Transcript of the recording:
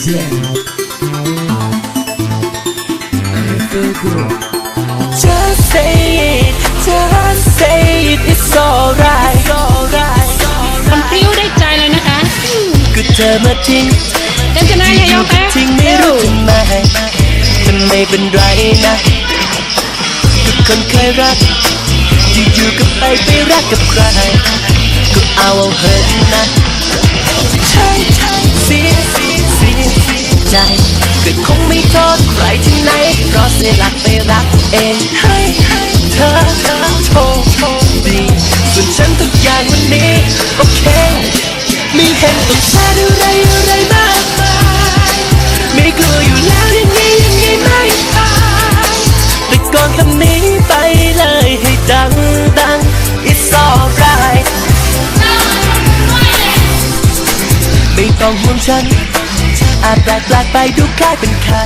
10 I feel good Just say it Just say it It's alright It's alright มันพริ้วได้ใจเลยนะคะก็เธอมาทิ้งกันชนะอย่ายอมแพ้ทิ้งไม่รู้ทำไมจะไม่เป็นไรนะทุกคนเคยรักอยู่ๆก็ไปไปรักกับใครก็เอาเอาเหินนะใช่ ใจก็คงไม่โทษใครที่ไหนเพราะเสียหลักไปรักเองให้ให้เธอเธอโชคโชคดีส่วนฉันทุกอย่างวันนี้โอเคไม่เห็นต้องพลาดอะไรอะไรมากมายไม่กลัวอยู่แล้วยังไงยังไงไม่ตายแต่ก่อนคำนี้ไปเลยให้ดังดัง It's alright ไม่ต้องห่วงฉัน อาจแปลกแปลกไปดูคล้ายเป็นใคร